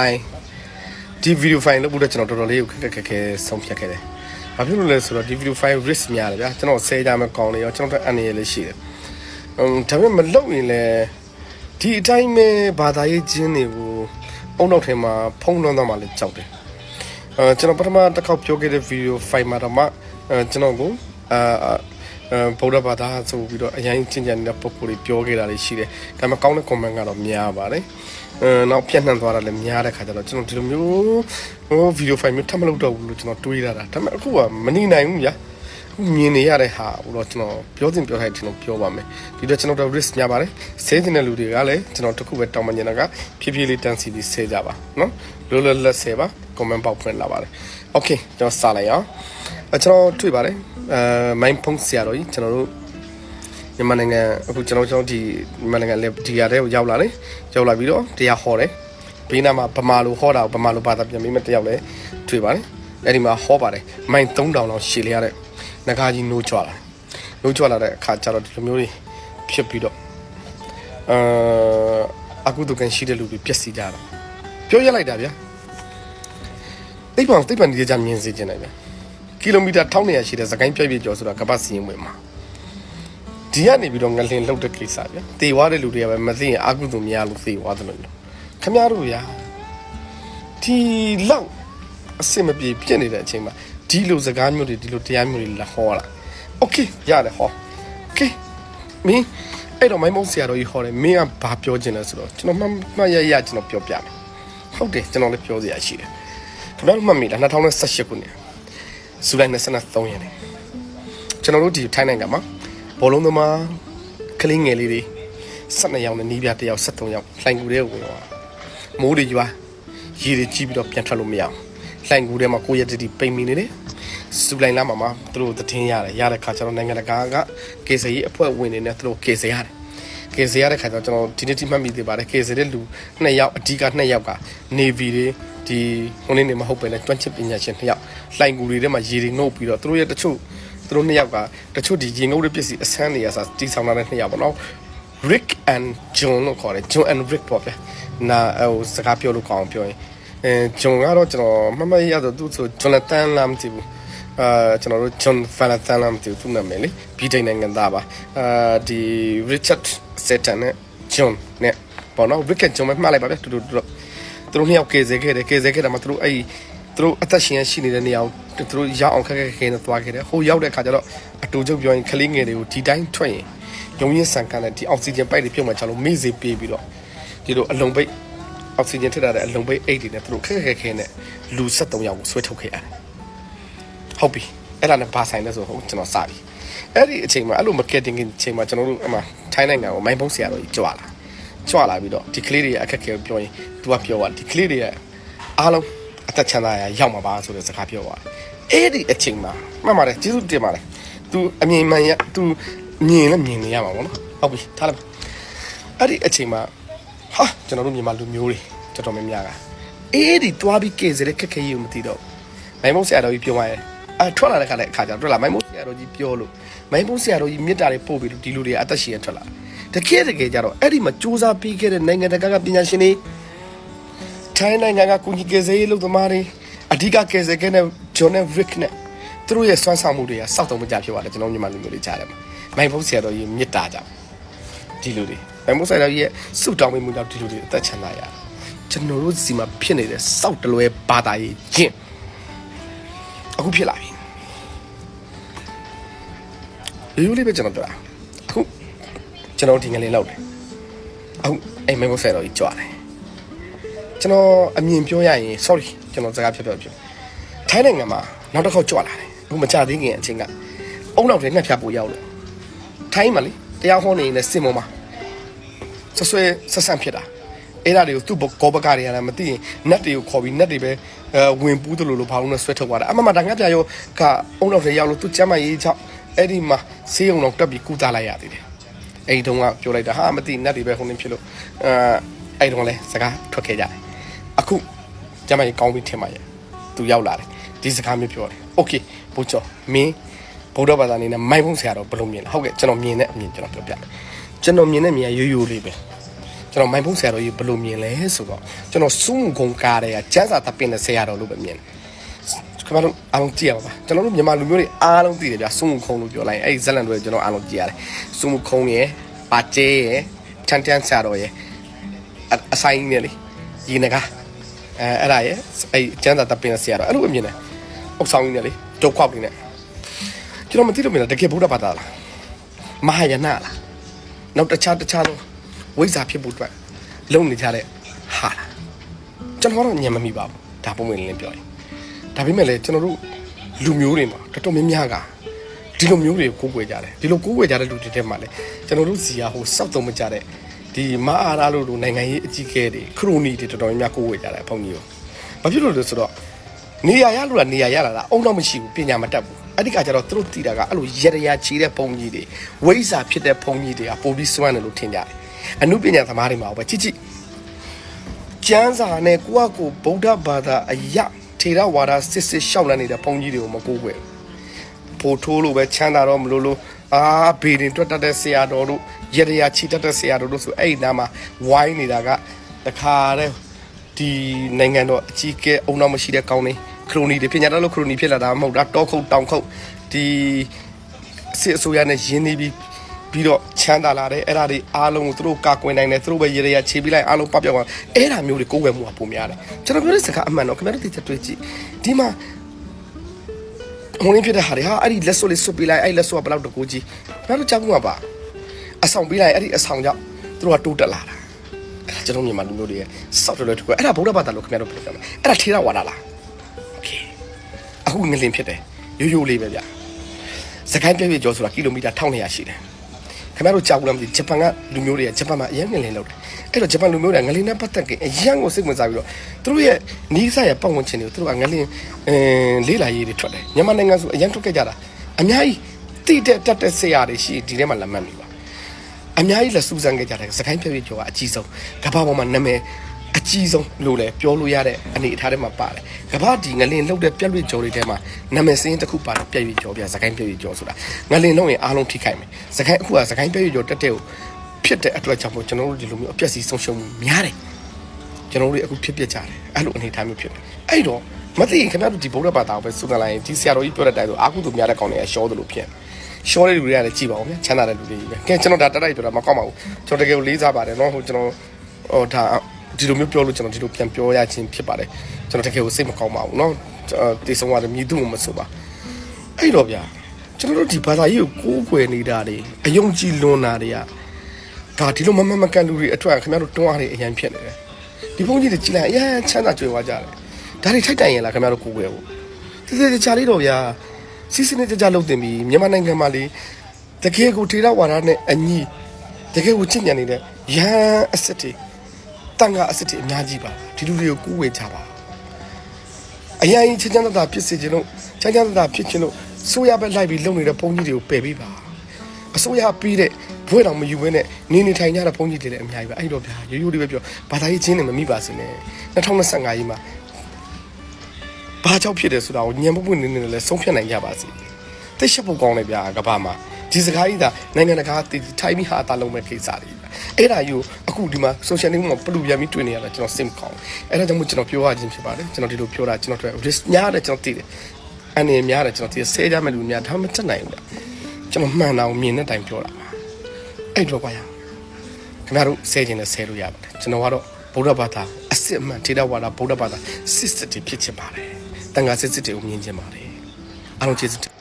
hi ဒီ video file လုပ်ဖို့တော့ကျွန်တော်တော်တော်လေးကိုခက်ခက်ခက်ခဲဆုံးဖြတ်ခဲ့တယ်။ဘာဖြစ်လို့လဲဆိုတော့ဒီ video file risk များတယ်ဗျာကျွန်တော်ဆဲကြမယ်ကောင်းနေရောကျွန်တော်တို့အနေရလေးရှိတယ်။အမ်ဒါပေမဲ့မလုပ်ရင်လည်းဒီအတိုင်းပဲဘာသာရေးချင်းတွေကိုအုံနောက်ထဲမှာဖုံးလွှမ်းသွားမှလည်းကြောက်တယ်။အဲကျွန်တော်ပထမတစ်ခေါက်ပြောခဲ့တဲ့ video file မှာတော့မှအဲကျွန်တော်ကိုအာအဲဗုဒ္ဓဘာသာဆိုပြီးတော့အရင်ချင်းချင်တဲ့ပုံကိုယ်တွေပြောခဲ့တာတွေရှိတယ်။ဒါပေမဲ့ကောင်းတဲ့ comment ကတော့များပါတယ်။အဲ နောက်ပြန့်နှံ့သွားတာလည်းများတဲ့ခါကျတော့ကျွန်တော်ဒီလိုမျိုးဟို video file မျိုးထပ်မလုပ်တော့ဘူးလို့ကျွန်တော်တွေးရတာ။ဒါပေမဲ့အခုကမနေနိုင်ဘူးဗျာ။အခုမြင်နေရတဲ့ဟာဟိုတော့ကျွန်တော်ပြောတင်ပြောထိုက်ကျွန်တော်ပြောပါမယ်။ဒီတော့ကျွန်တော်တို့ risk များပါတယ်။ဆဲတင်တဲ့လူတွေကလည်းကျွန်တော်တခုပဲတောင်းပန်နေတာကဖြည်းဖြည်းလေးတန်းစီပြီးဆဲကြပါနော်။လောလောလတ်ဆဲပါ comment ပေါက်ဖွင့်လာပါတယ်။ Okay ကျွန်တော်စလိုက်အောင်။အဲကျွန်တော်တွေ့ပါတယ်။အဲ mind ဖုန်းဆရာတော်ကြီးကျွန်တော်တို့ မြန်မာနိုင်ငံအခုကျွန်တော်ကျွန်တော်ဒီမြန်မာနိုင်ငံလေဒီရတဲ့ကိုရောက်လာတယ်ရောက်လာပြီးတော့တရားဟောတယ်ဘေးနားမှာဗမာလိုဟောတာကိုဗမာလိုဘာသာပြန်ပြီးမှတယောက်လဲတွေ့ပါတယ်အဲ့ဒီမှာဟောပါတယ်မိုင်3000လောက်ရှည်လျရတဲ့ငကားကြီးနိုးချွာလာနိုးချွာလာတဲ့အခါကျတော့ဒီလိုမျိုးတွေဖြစ်ပြီးတော့အာအခုတို့ကန်ရှိတဲ့လူတွေပြက်စီကြတာပြောရလိုက်တာဗျာတိတ်ပံတိတ်ပံဒီကြမြင်စေချင်တယ်ဗျာကီလိုမီတာ1200ရှိတဲ့စကိုင်းပြည့်ပြည့်ကျော်ဆိုတာကပတ်စီရင်ဝင်မှာ ဒီကနေပြီးတော့ငလင်လှုပ်တဲ့ကိစ္စဗျတေွားတဲ့လူတွေကပဲမသိရင်အာကုသို့များလို့သေွားတယ်လို့ခမရတို့ဗျာဒီလောက်အစင်မပြေပြစ်နေတဲ့အချိန်မှာဒီလိုစကားမျိုးတွေဒီလိုတရားမျိုးတွေလာဟောလာโอเคရတယ်ဟောโอเคမင်းအဲ့တော့မိုင်းမုံဆရာတော်ကြီးဟောတယ်မင်းကဘာပြောချင်လဲဆိုတော့ကျွန်တော်မှမှရရကျွန်တော်ပြောပြမယ်ဟုတ်တယ်ကျွန်တော်လည်းပြောစရာရှိတယ်ခင်ဗျားတို့မှတ်မိလား2018ခုနှစ်ဇူလိုင်23ရက်နေ့ကျွန်တော်တို့ဒီထိုင်းနိုင်ငံမှာ ဘောလုံးသမားကလေးငယ်လေးတွေ12ယောက်နဲ့နီးပြတစ်ယောက်73ယောက်လှိုင်ကူတဲ့ဝင်သွားမိုးတွေရွာရေတွေကြီးပြီးတော့ပြန်ထွက်လို့မရအောင်လှိုင်ကူထဲမှာကိုရက်တတီပိန်မိနေတယ်စူလိုင်လာမှာမှာသူတို့သတင်းရတယ်ရတဲ့ခါကျတော့နိုင်ငံတကာကကေစီအဖွဲ့ဝင်တွေနဲ့သူတို့ကေစီရတယ်ကေစီရတဲ့ခါကျတော့ကျွန်တော်ဒီနေ့တိမှတ်မိသေးပါတယ်ကေစီတဲ့လူ2ယောက်အဓိက2ယောက်ကနေဗီတွေဒီဟိုနေ့နေမဟုတ်ပဲနဲ့တွန့်ချစ်ပညာရှင်2ယောက်လှိုင်ကူတွေထဲမှာရေတွေငုပ်ပြီးတော့သူတို့ရဲ့တချို့ သူတို့နှစ်ယောက်ကတချို့ဒီရေငုပ်တဲ့ပစ္စည်းအဆန်းတွေရစားတီဆောင်လာတဲ့နှစ်ယောက်ပေါ့နော် Rick and John လို့ခေါ်တယ် John and Rick ပေါ့ဗျာနာဟိုစကားပြောလို့ကောင်းအောင်ပြောရင်အဲ John ကတော့ကျွန်တော်မမရတော့သူဆို Jonathan လားမသိဘူးအာကျွန်တော်တို့ John Valentine လားမသိဘူးသူနာမည်လေဗြိတိန်နိုင်ငံသားပါအာဒီ Richard Seton နဲ့ John နဲ့ပေါ့နော် Rick and John ပဲမှတ်လိုက်ပါဗျာတူတူတူသူတို့နှစ်ယောက်ကယ်ဆယ်ခဲ့တယ်ကယ်ဆယ်ခဲ့တာမှသူတို့အဲ့သူတို့အသက်ရှင်ရရှိနေတဲ့နေရာကို သူတို့ရောက်အောင်ခက်ခက်ခဲခဲနဲ့သွားခဲ့တယ်ဟိုရောက်တဲ့အခါကျတော့အတူချုပ်ပြောရင်ကလေးငယ်တွေကိုဒီတိုင်းထွက်ရင်ရုံရင်းဆန်ကန်တဲ့ဒီအောက်ဆီဂျင်ပိုက်တွေပြုတ်မှချလို့မေ့စေပြေးပြီးတော့ဒီလိုအလုံးပိတ်အောက်ဆီဂျင်ထည့်ထားတဲ့အလုံးပိတ်အိတ်တွေနဲ့သူတို့ခက်ခက်ခဲခဲနဲ့လူ73ယောက်ကိုဆွဲထုတ်ခဲ့ရတယ်ဟုတ်ပြီအဲ့ဒါနဲ့ဘာဆိုင်လဲဆိုတော့ကျွန်တော်စပြီအဲ့ဒီအချိန်မှာအဲ့လို marketing အချိန်မှာကျွန်တော်တို့အမှထိုင်းနိုင်ငံကိုမိုင်းဖုံးဆရာတော်ကြီးကြွလာကြွလာပြီးတော့ဒီကလေးတွေအခက်အခဲကိုပြောရင် तू ကပြောတာဒီကလေးတွေရဲ့အားလုံးအသက်ချမ်းသာရရောက်မှာပါဆိုတဲ့စကားပြောသွားတယ် အဲ့ဒီအချိန်မှာမှတ်ပါတယ်ကျေးဇူးတင်ပါတယ် तू အမြင်မှန်ရ तू မြင်လည်းမြင်နေရမှာပေါ့နော်ဟုတ်ပြီထားလိုက်ပါအဲ့ဒီအချိန်မှာဟာကျွန်တော်တို့မြန်မာလူမျိုးတွေတော်တော်များများကအဲ့ဒီတွားပြီးကဲစတဲ့ခက်ခဲကြီးကိုမသိတော့မိုင်းမုံဆရာတော်ကြီးပြောမှရဲ့အဲထွက်လာတဲ့ခါလည်းအခါကျတော့ထွက်လာမိုင်းမုံဆရာတော်ကြီးပြောလို့မိုင်းမုံဆရာတော်ကြီးမြစ်တာတွေပို့ပြီးလို့ဒီလူတွေအသက်ရှင်ရထွက်လာတကယ်တကယ်ကြတော့အဲ့ဒီမှာစူးစမ်းပြီးခဲ့တဲ့နိုင်ငံတကာကပညာရှင်တွေထိုင်းနိုင်ငံကကုညီကယ်ဆယ်ရေးလုပ်သမားတွေအဓိကကယ်ဆယ်ခဲ့တဲ့ ဂျွန်နဲ့ရစ်နဲ့သူတို့ရဲ့စွမ်းဆောင်မှုတွေကစောက်တုံမကြဖြစ်သွားတယ်ကျွန်တော်မြန်မာလူမျိုးတွေကြားတယ်မှာမိုင်းဖုတ်ဆရာတော်ကြီးမြစ်တာကြောင့်ဒီလူတွေမိုင်းဖုတ်ဆရာတော်ကြီးရဲ့စုတောင်းပေးမှုကြောင့်ဒီလူတွေအသက်ချမ်းသာရတယ်ကျွန်တော်တို့စီမှာဖြစ်နေတဲ့စောက်တလွဲဘာသာရေးချင်းအခုဖြစ်လာပြီရိုးရိုးလေးပဲကျွန်တော်ပြောတာအခုကျွန်တော်ဒီငလင်လောက်တယ်အခုအိမ်မိုင်းဖုတ်ဆရာတော်ကြီးကြွားတယ်ကျွန်တော်အမြင်ပြောရရင် sorry ကျွန်တော်စကားပြောပြောပြော ထိုင်းနိုင်ငံမှာနောက်တစ်ခေါက်ကြွလာတယ်အခုမကြသေးခင်အချိန်ကအုံနောက်တွေငှက်ဖြတ်ဖို့ရောက်လို့ထိုင်းမှာလေတရားဟောနေနေစင်မောမှာဆွဆွဲဆက်ဆန့်ဖြစ်တာအဲ့ဒါတွေကိုသူ့ဘောပကတွေရတယ်မသိရင်နက်တွေကိုခေါ်ပြီးနက်တွေပဲအဲဝင်ပူးတယ်လို့လို့ဘာလို့လဲဆွဲထုတ်သွားတာအမမဒါငှက်ပြရောကအုံနောက်တွေရောက်လို့သူ့ကျမ်းမရေးချောက်အဲ့ဒီမှာဆေးရုံတော့တက်ပြီးကုသလိုက်ရသေးတယ်အဲ့ဒီတုန်းကပြောလိုက်တာဟာမသိနက်တွေပဲဟိုနေဖြစ်လို့အဲအဲ့တုန်းကလည်းစကားထွက်ခဲ့ကြတယ်အခုကျမ်းမရေးကောင်းပြီးထင်ပါရဲ့သူရောက်လာတယ် ဒီစကားမျိုးပြောတယ်โอเคဘိုးကျော်မင်းဗုဒ္ဓဘာသာအနေနဲ့မိုင်းဖုံးဆရာတော့ဘယ်လိုမြင်လဲဟုတ်ကဲ့ကျွန်တော်မြင်တဲ့အမြင်ကျွန်တော်ပြောပြမယ်ကျွန်တော်မြင်တဲ့မြင်ရရိုးရိုးလေးပဲ ကျွန်တော်မိုင်ဖုံးဆရာတော်ကြီးဘယ်လိုမြင်လဲဆိုတော့ကျွန်တော်စုမှုခုံကားတဲ့ကကျန်းစာတပ်ပင်တဲ့ဆရာတော်လို့ပဲမြင်တယ်ခင်ဗျားတို့အားလုံးကြည့်ရပါပါကျွန်တော်တို့မြန်မာလူမျိုးတွေအားလုံးသိတယ်ဗျာစုမှုခုံလို့ပြောလိုက်ရင်အဲ့ဒီဇက်လန်တွေကျွန်တော်အားလုံးကြည့်ရတယ်စုမှုခုံရယ်ပါကျဲရယ်ချန်တန်ဆရာတော်ရယ်အအဆိုင်နဲ့လေဒီနကအဲအဲ့ဒါရယ်အဲ့ကျန်းစာတပ်ပင်တဲ့ဆရာတော်အဲ့လိုပဲမြင်တယ် အုပ်ဆောင်ကြီးနဲ့လေဒုက္ခပင်းနဲ့ကျွန်တော်မသိလို့မြင်တာတကယ်ဗုဒ္ဓဘာသာလားမဟာယာနလားနောက်တခြားတခြားသောဝိဇ္ဇာဖြစ်ဖို့အတွက်လုံနေကြတဲ့ဟာလားကျွန်တော်တော့ညံမမိပါဘူးဒါပုံမှန်လင်းပြောရင်ဒါပေမဲ့လည်းကျွန်တော်တို့လူမျိုးတွေမှာတော်တော်များများကဒီလိုမျိုးတွေကိုကိုးကွယ်ကြတယ်ဒီလိုကိုးကွယ်ကြတဲ့လူတွေထဲမှာလည်းကျွန်တော်တို့စီယာဟိုစောက်တုံမကြတဲ့ဒီမအားအားလို့တို့နိုင်ငံရေးအကြီးအကဲတွေခရိုနီတွေတော်တော်များများကိုးကွယ်ကြတယ်ဘုန်းကြီးကိုဘာဖြစ်လို့လဲဆိုတော့ နေရာရလို့လားနေရာရလာတာအုံတော့မရှိဘူးပညာမတတ်ဘူးအဲ့ဒီကကျတော့သူတို့တည်တာကအဲ့လိုရရချီတဲ့ဘုံကြီးတွေဝိဇ္ဇာဖြစ်တဲ့ဘုံကြီးတွေကပိုပြီးစွမ်းတယ်လို့ထင်ကြတယ်အမှုပညာသမားတွေမှာပဲချစ်ချစ်ကျမ်းစာနဲ့ကိုယ့်အကိုဗုဒ္ဓဘာသာအယထေရဝါဒစစ်စစ်ရှောက်လန်းနေတဲ့ဘုံကြီးတွေကိုမကိုးကွယ်ဘူးဖိုထိုးလို့ပဲချမ်းသာတော့မလို့လို့အာဘေဒင်တွတ်တတ်တဲ့ဆရာတော်တို့ရရရချီတတ်တဲ့ဆရာတော်တို့ဆိုအဲ့ဒီနားမှာဝိုင်းနေတာကတခါတည်း ဒီနိုင်ငံတော်အကြီးအကဲအုံနောက်မရှိတဲ့ကောင်းနေခရိုနီတွေပြင်ညာတော့လို့ခရိုနီဖြစ်လာတာမဟုတ်တာတောခုတ်တောင်ခုတ်ဒီစစ်အစိုးရနဲ့ရင်းနှီးပြီးပြီးတော့ချမ်းသာလာတယ်အဲ့ဒါတွေအားလုံးကိုသူတို့ကာကွယ်နိုင်တယ်သူတို့ပဲရရရခြေပြီးလိုက်အားလုံးပပျောက်သွားအဲ့ဒါမျိုးတွေကိုယ်ွယ်မှုကပုံများတယ်ကျွန်တော်ပြောတဲ့စကားအမှန်တော့ခင်ဗျားတို့သိချက်တွေ့ကြည့်ဒီမှာဟိုနေဖြစ်တဲ့ဟာတွေဟာအဲ့ဒီလက်စွပ်လေးစွပ်ပေးလိုက်အဲ့ဒီလက်စွပ်ကဘယ်လောက်တကူကြီးဘာလို့ကြောက်မှာပါအဆောင်ပေးလိုက်အဲ့ဒီအဆောင်ကြောင့်သူတို့ကတိုးတက်လာတာအဲ့ဒါ ကျွန်တော်မြန်မာလူမျိုးတွေရဲ့စောက်တော်တော်တကူအဲ့ဒါဗုဒ္ဓဘာသာလို့ခင်ဗျားတို့ပြောကြမယ်အဲ့ဒါထေရဝါဒလားโอเคအခုငလင်ဖြစ်တယ်ရိုးရိုးလေးပဲဗျစကိုင်းပြည့်ပြည့်ကျော်ဆိုတာကီလိုမီတာ1200ရှိတယ်ခင်ဗျားတို့ကြောက်လားမသိဂျပန်ကလူမျိုးတွေကဂျပန်မှာအရင်ငလင်လောက်တယ်အဲ့တော့ဂျပန်လူမျိုးတွေကငလင်နဲ့ပတ်သက်ကအရန်ကိုစိတ်ဝင်စားပြီးတော့သူတို့ရဲ့နီးစပ်ရဲ့ပတ်ဝန်းကျင်တွေကိုသူတို့ကငလင်အဲလေးလာရေးတွေထွက်တယ်မြန်မာနိုင်ငံဆိုအရန်ထွက်ခဲ့ကြတာအများကြီးတိတဲ့တက်တဲ့ဆရာတွေရှိဒီထဲမှာလက်မှတ်နေပါ အများကြီးလက်စူးစမ်းခဲ့ကြတယ်စကိုင်းပြည့်ပြည့်ကျော်ကအကြီးဆုံးကမ္ဘာပေါ်မှာနာမည်အကြီးဆုံးလို့လည်းပြောလို့ရတဲ့အနေအထားထဲမှာပါတယ်ကမ္ဘာဒီငလင်လောက်တဲ့ပြက်လွတ်ကျော်တွေထဲမှာနာမည်စင်းတစ်ခုပါတယ်ပြည့်ပြည့်ကျော်ပြစကိုင်းပြည့်ပြည့်ကျော်ဆိုတာငလင်လုံးရင်အားလုံးထိခိုက်မယ်စကိုင်းအခုကစကိုင်းပြည့်ပြည့်ကျော်တက်တဲ့ကိုဖြစ်တဲ့အတွက်ကြောင့်မို့ကျွန်တော်တို့ဒီလိုမျိုးအပျက်စီးဆုံးရှုံးမှုများတယ်ကျွန်တော်တို့အခုဖြစ်ပြကြတယ်အဲ့လိုအနေအထားမျိုးဖြစ်တယ်အဲ့တော့မသိရင်ခင်ဗျားတို့ဒီဗုဒ္ဓဘာသာကိုပဲစုကလိုက်ရင်ဒီဆရာတော်ကြီးပြောတဲ့အတိုင်းဆိုအာကုသူများတဲ့ကောင်းတွေကရှောတယ်လို့ဖြစ် ရှော့တဲ့လူတွေကလည်းကြည်ပါအောင်ဗျချမ်းသာတဲ့လူတွေကြီးပဲကဲကျွန်တော်ဒါတက်တိုက်ပြောတာမကောက်ပါဘူးကျွန်တော်တကယ်ကိုလေးစားပါတယ်နော်ဟိုကျွန်တော်ဟိုဒါဒီလိုမျိုးပြောလို့ကျွန်တော်ဒီလိုပြန်ပြောရခြင်းဖြစ်ပါတယ်ကျွန်တော်တကယ်ကိုစိတ်မကောင်းပါဘူးနော်တေဆုံးရတယ်မြည်သူမဆိုပါအဲ့တော့ဗျာကျွန်တော်တို့ဒီဘာသာရေးကိုကိုးကွယ်နေတာတွေအယုံကြည်လွန်တာတွေကဒါဒီလိုမမမကန်လူတွေအထွတ်ခင်ဗျားတို့တွန်းအားတွေအရင်ဖြစ်နေတယ်ဒီဘုန်းကြီးတွေကြည်လိုက်အရင်ချမ်းသာကြွယ်ဝကြတယ်ဒါတွေထိုက်တန်ရင်လားခင်ဗျားတို့ကိုယ်ွယ်ဖို့တကယ်ကြာလေးတော့ဗျာ စီစနစ်တကျလုပ်တင်ပြီးမြန်မာနိုင်ငံမှာလေတကယ်ကိုထေရဝါဒနဲ့အညီတကယ်ကိုချစ်ညံနေတဲ့ရဟန်းအစ်စ်တွေတန်ခါအစ်စ်တွေအများကြီးပါဒီလူတွေကိုကူးဝေကြပါအရင်ချမ်းချမ်းသာသာဖြစ်စေခြင်းလို့ချမ်းချမ်းသာသာဖြစ်ခြင်းလို့ဆိုရပဲလိုက်ပြီးလုပ်နေတဲ့ဘုန်းကြီးတွေကိုပယ်ပေးပါအစိုးရပြီးတဲ့ဘွဲတော်မယူဘဲနဲ့နေနေထိုင်ကြတဲ့ဘုန်းကြီးတွေလည်းအများကြီးပဲအဲ့တော့ဗျာရိုးရိုးလေးပဲပြောဘာသာရေးချင်းတွေမမိပါစေနဲ့2025ရေးမှာ ဘာကြောင့်ဖြစ်တယ်ဆိုတာကိုညံပွပွနေနေလည်းဆုံးဖြတ်နိုင်ကြပါစေသိရှက်ဖို့ကောင်းတယ်ဗျာကဘာမှာဒီစကားကြီးဒါနိုင်ငံတကာထိုင်ပြီးဟာတာလုံးမဲ့ကိစ္စတွေအဲ့ဒါယူအခုဒီမှာ social network မှာပလူပြန်ပြီးတွေ့နေရတာကျွန်တော်စိတ်မကောင်းအဲ့ဒါကြောင့်မို့ကျွန်တော်ပြောရခြင်းဖြစ်ပါတယ်ကျွန်တော်ဒီလိုပြောတာကျွန်တော်တို့ risk များတယ်ကျွန်တော်သိတယ်အနေများတယ်ကျွန်တော်သိဆဲကြမဲ့လူများဒါမှမတက်နိုင်ဘူးဗျကျွန်တော်မှန်တာကိုမြင်တဲ့တိုင်ပြောတာအဲ့တော့ပါရခင်ဗျားတို့ဆဲခြင်းနဲ့ဆဲလို့ရပါတယ်ကျွန်တော်ကတော့ဗုဒ္ဓဘာသာအစစ်အမှန်ထေရဝါဒဗုဒ္ဓဘာသာစစ်စစ်တွေဖြစ်ချင်ပါတယ် တန်ခါစစ်စစ်တွေကိုမြင်ချင်ပါတယ်အားလုံးကျေးဇူးတင်